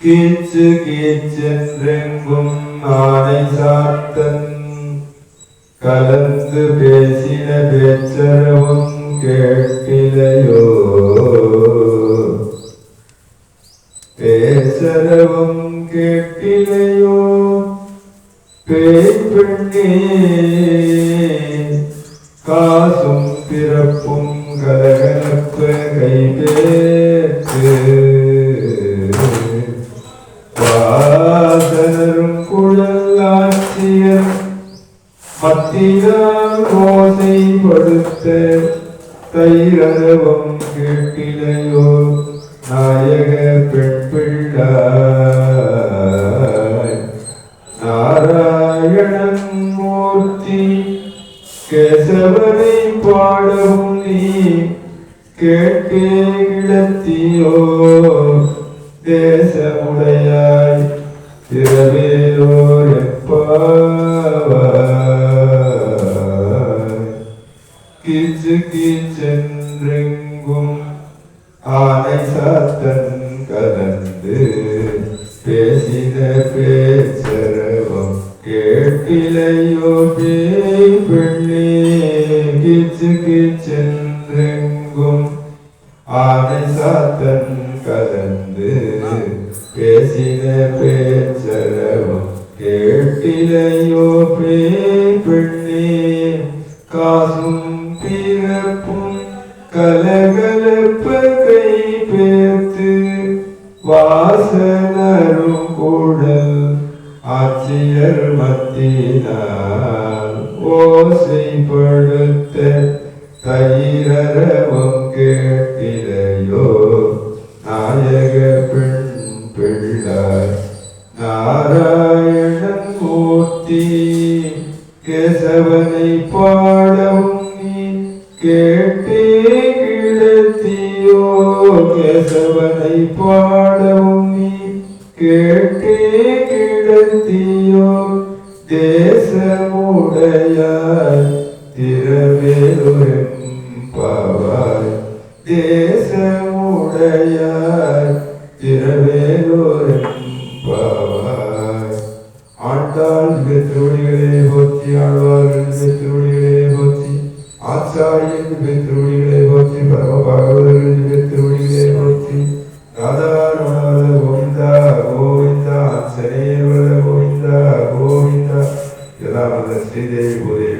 கீச்சு கீச்சென்றெங்கும் ஆணை சாத்தன் கலந்து பேசின பேச்சரவும் கேட்டிலையோ பேசரவும் கேட்டிலையோ பேய் பெண்ணே காசும் பிறப்பும் கலகலப்ப கைபேற்று வாசனரும் குழலாட்சியர் மத்தியால் ஓசை படுத்த தைரவம் கேட்டிலையோ நாயக பெண் பிள்ளாய் கேசவனை பாடவும் நீ கேட்டே கிடத்தியோ தேசமுடையாய் திரவேலோர் எப்பாவாய். கீச்சு கீச்சென்றெங்கும் ஆனை சாத்தன் கலந்து பேசின பேர் கேட்டிலையோ பேய் பெண்ணே கீச்சு கீச்சென்றெங்கும் ஆனை சாத்தன் கலந்து பேசின பேச்சரவும் கேட்டிலையோ பேய் பெண்ணே காசும் பிறப்பும் கலகலப்ப கை பேர்த்து வாசனரும் ஆட்சியர் ஓசைப்படுத்த தயிரவம் கேட்டிலையோ. நாயக பெண் பிள்ளாய் நாராயணன் மூர்த்தி கேசவனை பாடவும் நீ கேட்டே கிடத்தியோ. கேசவனை பாடவும் நீ கேட்டே கிடத்தியோ தேசமுடைய திரவேலுரம் பாவாய் தேசமுடையாய் திரவேலுரம் பாவாய் ஆண்டாள் திருவடிகளே போற்றி ஆழ்வார்கள் திருவடிகளே போற்றி ஆச்சாரியன் திருவடிகளே ಶನೇಶ್ವರ ಗೋವಿಂದ ಗೋವಿಂದ ಯದಾಪದ ಶ್ರೀದೇವಿ ಭೂದೇವಿ